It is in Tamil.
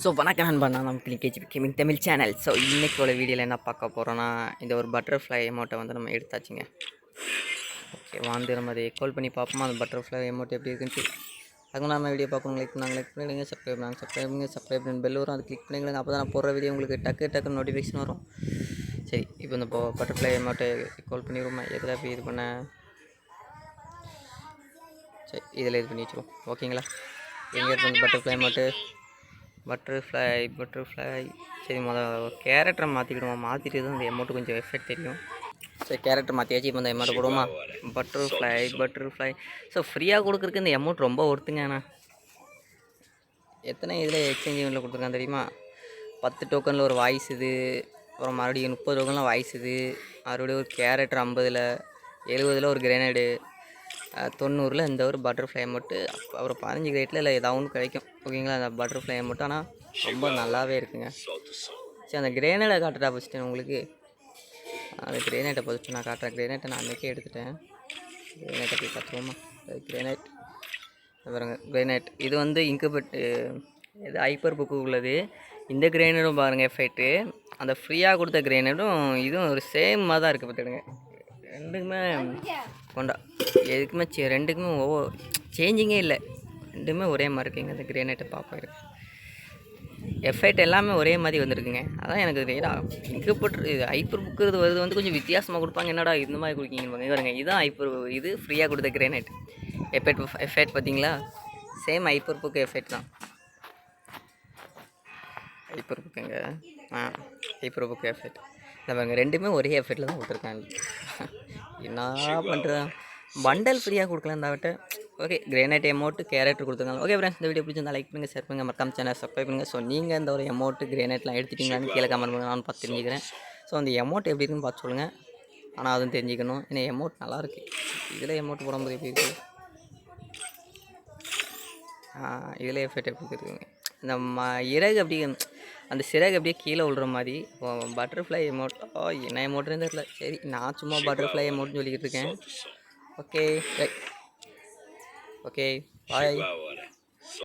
ஸோ வணக்கம் நண்பா. நான் நம்ம கிளிகேஜி கேமிங் தமிழ் சேனல் ஸோ இன்னைக்கோட வீடியோவில் என்ன பார்க்க போகிறோன்னா இந்த ஒரு பட்டர்ஃப்ளை எமௌண்ட்டை வந்து நம்ம எடுத்தாச்சுங்க. ஓகே வந்து நம்ம அதை கால் பண்ணி பார்ப்போமா அந்த பட்டர்ஃப்ளை எமௌண்ட் எப்படி இருக்குன்னு அதுக்கு நம்ம வீடியோ பார்க்கணும் லைக் பண்ணாங்க. லைக் பண்ணிடுங்க சப்ஸ்கிரைப் பண்ணாங்க. சப்ஸ்கிரைப் பண்ணுங்க சப்ஸ்கிரைப் பண்ணி பெல் வரும். அது கிளிக் பண்ணிடுங்க. அப்போ தான் நான் போடுற வீடியோ உங்களுக்கு டக்கு டக்குன்னு நோட்டிஃபிகேஷன் வரும். சரி இப்போ இந்த பட்டர்ஃப்ளை எமௌண்ட்டை கால் பண்ணிடுவோமா? எதில் போய் இது பண்ண? சரி இதில் இது பண்ணி வச்சுருவோம். ஓகேங்களா எங்கே இருக்கு பட்டர்ஃப்ளை அமௌண்ட்டு பட்டர்ஃப்ளை பட்டர்ஃப்ளை. சரி முதல்ல கேரக்டரை மாற்றிக்கிடுவோம் மாற்றிட்டு தான் இந்த அமௌண்ட்டு கொஞ்சம் எஃபெக்ட் தெரியும். சரி கேரக்டர் மாற்றியாச்சு இப்போ இந்த அமௌண்ட் போடுவோமா? Butterfly butterfly. ஸோ ஃப்ரீயாக கொடுக்குறக்கு இந்த அமௌண்ட் ரொம்ப ஒருத்துங்க அண்ணா. எத்தனை இதில் எக்ஸ்சேஞ்ச் ஈவெண்ட்டில் கொடுத்துருக்கான் தெரியுமா? பத்து டோக்கனில் ஒரு வாய்ஸ் இது. அப்புறம் மறுபடியும் முப்பது டோக்கனில் வாய்ஸ் இது. மறுபடியும் ஒரு கேரக்டர் ஐம்பதில் எழுபதில் ஒரு கிரேனேடு தொண்ணூறில் இந்த ஒரு பட்டர்ஃப்ளை அமௌண்ட்டு அப்புறம் பதினஞ்சு கிரேட்டில் இல்லை ஏதாவது ஒன்று கிடைக்கும். ஓகேங்களா? அந்த பட்டர்ஃப்ளை அமௌண்ட் ஆனால் ரொம்ப நல்லாவே இருக்குங்க. சரி அந்த கிரேனேடை காட்டுறா ஃபஸ்ட்டு உங்களுக்கு. அந்த கிரேனேட்டை ஃபஸ்ட்டு நான் காட்டுறேன். கிரேனேட்டை நான் அன்றைக்கே எடுத்துட்டேன். கிரேனேட்டை போய் பார்த்துருவோமா கிரேனைட் பாருங்க கிரேனைட் இது வந்து இன்குபெட்டு இது ஹைப்பர் புக்கு உள்ளது. இந்த கிரேனேடும் பாருங்கள் எஃபெக்ட்டு அந்த ஃப்ரீயாக கொடுத்த கிரேனேடும் இதுவும் ஒரு சேமாக தான் இருக்குது பார்த்துடுங்க ரெண்டுக்குமே கொண்டா. எதுக்குமே சே- ரெண்டுக்குமே ஒவ்வொரு சேஞ்சிங்கே இல்லை. ரெண்டுமே ஒரே மாதிரி இருக்குங்க அந்த கிரேனைட்டை பார்ப்பாரு எஃபெக்ட் எல்லாமே ஒரே மாதிரி வந்திருக்குங்க. அதான் எனக்கு ஏடா இங்கப்பட்டு இது ஐப்பர் புக்கு இது வருது வந்து கொஞ்சம் வித்தியாசமாக கொடுப்பாங்க. என்னடா இந்த மாதிரி கொடுக்கீங்க பாருங்க. இதுதான் ஐப்பர் இது ஃப்ரீயாக கொடுத்த கிரேனைட் எஃபெக்ட் எஃபெக்ட் பார்த்தீங்களா? சேம் ஐப்பர் புக்கு எஃபெக்ட் தான். ஐப்பர் புக்குங்க ஆ ஐப்பர் புக்கு எஃபெக்ட் இந்த பாருங்க ரெண்டுமே ஒரே எஃபெக்டில் தான் கொடுத்துருக்காங்க. என்ன பண்ணுறது பண்டல் ஃப்ரீயாக கொடுக்கலாம் இந்த விட்ட ஓகே கிரேனைட் அமௌண்ட்டு கேரக்டர் கொடுத்துருக்காங்க ஓகே ஃப்ரெண்ட்ஸ் இந்த வீடியோ பிடிச்சிருந்தா லைக் பண்ணுங்கள் ஷேர் பண்ணுங்கள் மறக்காம சேனல் சப்ஸ்கிரைப் பண்ணுங்கள் ஸோ நீங்கள் இந்த ஒரு அமௌண்ட்டு கிரேனைட்லாம் எடுத்துட்டீங்களான்னு கீழே கமெண்ட் பண்ணுங்க. நான் பார்த்து தெரிஞ்சுக்கிறேன். ஸோ அந்த அமௌண்ட் எப்படி இருக்குன்னு பார்த்து சொல்லுங்கள் ஆனால் அதுவும் தெரிஞ்சுக்கணும். ஏன்னா அமௌண்ட் நல்லாயிருக்கு இதில் அமௌண்ட் போடும்போது எப்படி இருக்குது இதில் எஃபெக்ட் எப்படி இருக்குங்க இந்த ம இறகு அப்படி அந்த சிறகு அப்படியே கீழே விழுற மாதிரி பட்டர்ஃப்ளை எமௌண்ட் ஓ என்ன எமௌண்ட்னு தெரியல. சரி நான் சும்மா பட்டர்ஃப்ளை எமௌண்ட்னு சொல்லிக்கிட்டு இருக்கேன். Okay okay bye